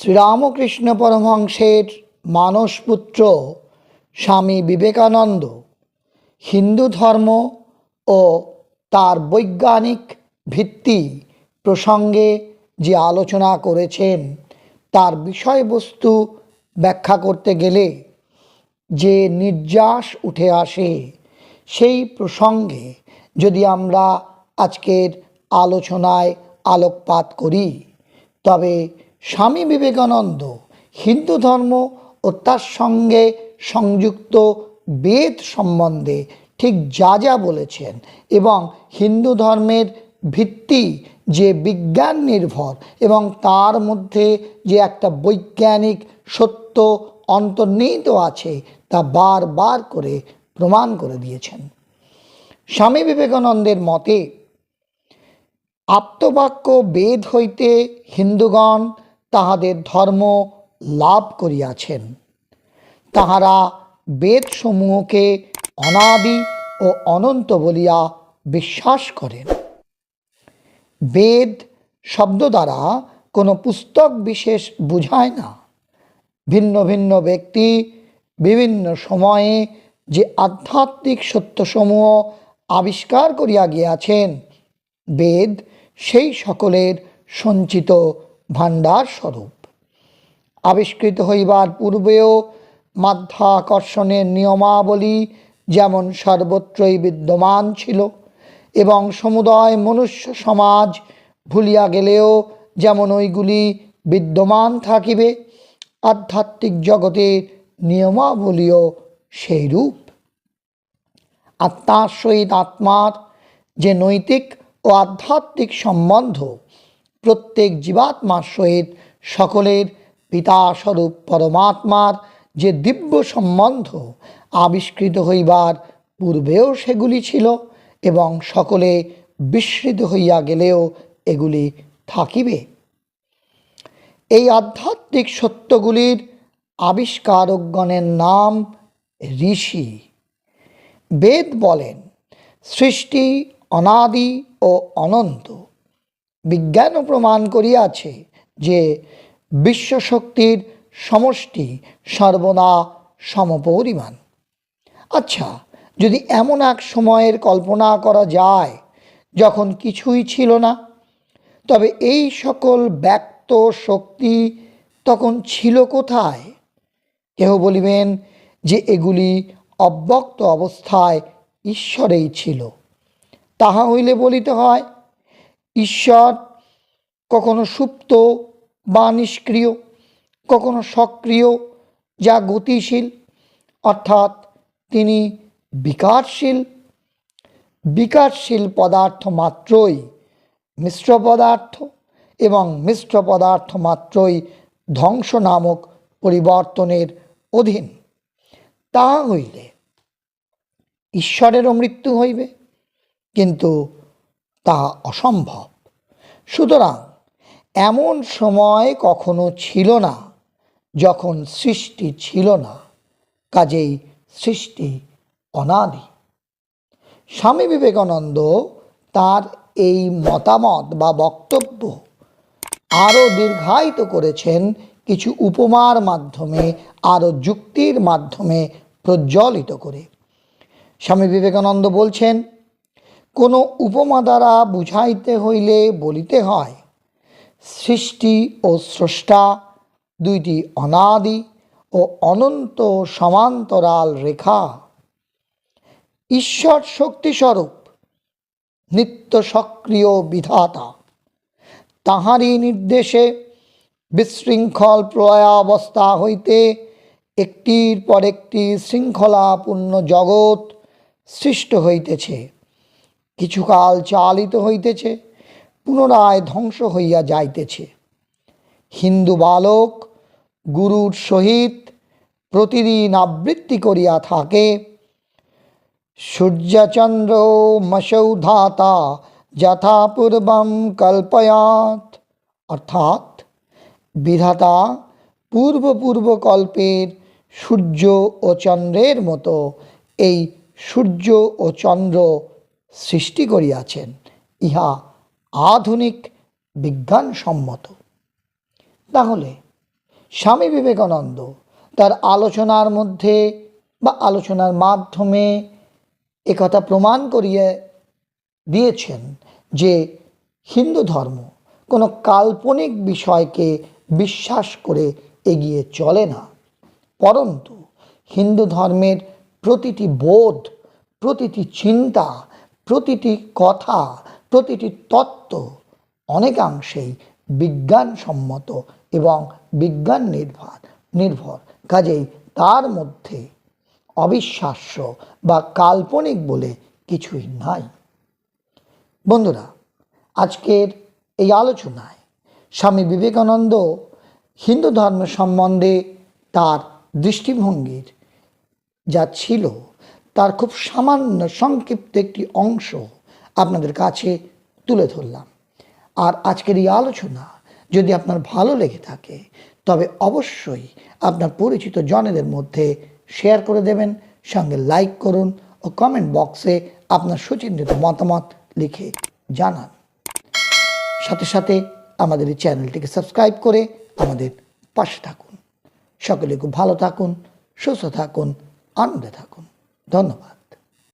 শ্রীরামকৃষ্ণ পরমহংসের মানসপুত্র স্বামী বিবেকানন্দ। হিন্দু ধর্ম ও তার বৈজ্ঞানিক ভিত্তি প্রসঙ্গে যে আলোচনা করেছেন, তার বিষয়বস্তু ব্যাখ্যা করতে গেলে যে নির্যাস উঠে আসে, সেই প্রসঙ্গে যদি আমরা আজকের আলোচনায় আলোকপাত করি, তবে স্বামী বিবেকানন্দ হিন্দু ধর্ম ও তার সঙ্গে সংযুক্ত বেদ সম্বন্ধে ঠিক যা যা বলেছেন এবং হিন্দু ধর্মের ভিত্তি যে বিজ্ঞান নির্ভর এবং তার মধ্যে যে একটা বৈজ্ঞানিক সত্য অন্তর্নিহিত আছে তা বারবার করে প্রমাণ করে দিয়েছেন। স্বামী বিবেকানন্দের মতে আপ্তবাক্য বেদ হইতে হিন্দুগণ তাহাদের ধর্ম লাভ করিয়াছেন। তাহারা বেদসমূহকে অনাদি ও অনন্ত বলিয়া বিশ্বাস করেন। বেদ শব্দ দ্বারা কোনো পুস্তক বিশেষ বুঝায় না। ভিন্ন ভিন্ন ব্যক্তি বিভিন্ন সময়ে যে আধ্যাত্মিক সত্যসমূহ আবিষ্কার করিয়া গিয়াছেন, বেদ সেই সকলের সঞ্চিত ভাণ্ডার স্বরূপ আবিষ্কৃত হইবার পূর্বেও মাধ্যাকর্ষণের নিয়মাবলী যেমন সর্বত্রই বিদ্যমান ছিল এবং সমুদয় মনুষ্য সমাজ ভুলিয়া গেলেও যেমন ওইগুলি বিদ্যমান থাকিবে, আধ্যাত্মিক জগতের নিয়মাবলীও সেইরূপ। আত্মার সহিত আত্মার যে নৈতিক ও আধ্যাত্মিক সম্বন্ধ প্রত্যেক জীবাত্মার সহিত সকলের পিতাস্বরূপ পরমাত্মার যে দিব্য সম্বন্ধ আবিষ্কৃত হইবার পূর্বেও সেগুলি ছিল এবং সকলে বিস্মৃত হইয়া গেলেও এগুলি থাকিবে। এই আধ্যাত্মিক সত্যগুলির আবিষ্কারকগণের নাম ঋষি। বেদ বলেন, সৃষ্টি অনাদি ও অনন্ত। বিজ্ঞানও প্রমাণ করিয়াছে যে বিশ্বশক্তির সমষ্টি সর্বদা সমপরিমাণ। আচ্ছা যদি এমন এক সময়ের কল্পনা করা যায় যখন কিছুই ছিল না, তবে এই সকল ব্যক্ত শক্তি তখন ছিল কোথায়? কেহ বলিবেন যে এগুলি অব্যক্ত অবস্থায় ঈশ্বরেই ছিল। তাহা হইলে বলিতে হয় ঈশ্বর কখনো সুপ্ত বা নিষ্ক্রিয়, কখনো সক্রিয়, যা গতিশীল, অর্থাৎ তিনি বিকাশশীল বিকাশশীল পদার্থ মাত্রই মিশ্র পদার্থ এবং মিশ্র পদার্থ মাত্রই ধ্বংস নামক পরিবর্তনের অধীন। তাহা হইলে ঈশ্বরেরও মৃত্যু হইবে, কিন্তু তাহা অসম্ভব। সুতরাং এমন সময় কখনো ছিল না, যখন সৃষ্টি ছিল না, কাজেই সৃষ্টি অনাদি। স্বামী বিবেকানন্দ তার এই মতামত বা বক্তব্য আরও দীর্ঘায়িত করেছেন কিছু উপমার মাধ্যমে, আরও যুক্তির মাধ্যমে প্রজ্বলিত করে। স্বামী বিবেকানন্দ বলছেন কোনো উপমা দ্বারা বুঝাইতে হইলে বলিতে হয়, সৃষ্টি ও স্রষ্টা, দুইটি অনাদি ও অনন্ত সমান্তরাল রেখা। ঈশ্বর শক্তিস্বরূপ, নিত্য সক্রিয় বিধাতা। তাহারই নির্দেশে বিশৃঙ্খল প্রলয়াবস্থা হইতে একটির পর একটি শৃঙ্খলাপূর্ণ জগৎ সৃষ্ট হইতেছে। কিছুকাল চালিত হইতেছে, পুনরায় ধ্বংস হইয়া যাইতেছে। হিন্দু বালক গুরুর সহিত প্রতিদিন আবৃত্তি করিয়া থাকে, সূর্যচন্দ্র মসৌধাতা যথা পূর্বম কল্পয়াত। অর্থাৎ বিধাতা পূর্ব পূর্ব কল্পের সূর্য ও চন্দ্রের মতো এই সূর্য ও চন্দ্র সৃষ্টি করিয়াছেন, ইহা আধুনিক বিজ্ঞানসম্মত। তাহলে স্বামী বিবেকানন্দ তার আলোচনার মধ্যে বা আলোচনার মাধ্যমে একথা প্রমাণ করিয়ে দিয়েছেন যে হিন্দু ধর্ম কোনো কাল্পনিক বিষয়কে বিশ্বাস করে এগিয়ে চলে না। পরন্তু হিন্দু ধর্মের প্রতিটি বোধ, প্রতিটি চিন্তা প্রতিটি কথা, প্রতিটি তত্ত্ব অনেকাংশেই বিজ্ঞানসম্মত এবং বিজ্ঞান নির্ভর নির্ভর। কাজেই তার মধ্যে অবিশ্বাস্য বা কাল্পনিক বলে কিছুই নাই। বন্ধুরা, আজকের এই আলোচনায় স্বামী বিবেকানন্দ হিন্দু ধর্ম সম্বন্ধে তার দৃষ্টিভঙ্গির যা ছিল তার খুব সামান্য সংক্ষিপ্ত একটি অংশ আপনাদের কাছে তুলে ধরলাম। আর আজকের এই আলোচনা যদি আপনার ভালো লেগে থাকে, তবে অবশ্যই আপনার পরিচিত জনেদের মধ্যে শেয়ার করে দেবেন, সঙ্গে লাইক করুন ও কমেন্ট বক্সে আপনার সুচিন্তিত মতামত লিখে জানান। সাথে সাথে আমাদের এই চ্যানেলটিকে সাবস্ক্রাইব করে আমাদের পাশে থাকুন। সকলে খুব ভালো থাকুন, সুস্থ থাকুন, আনন্দে থাকুন। 旦那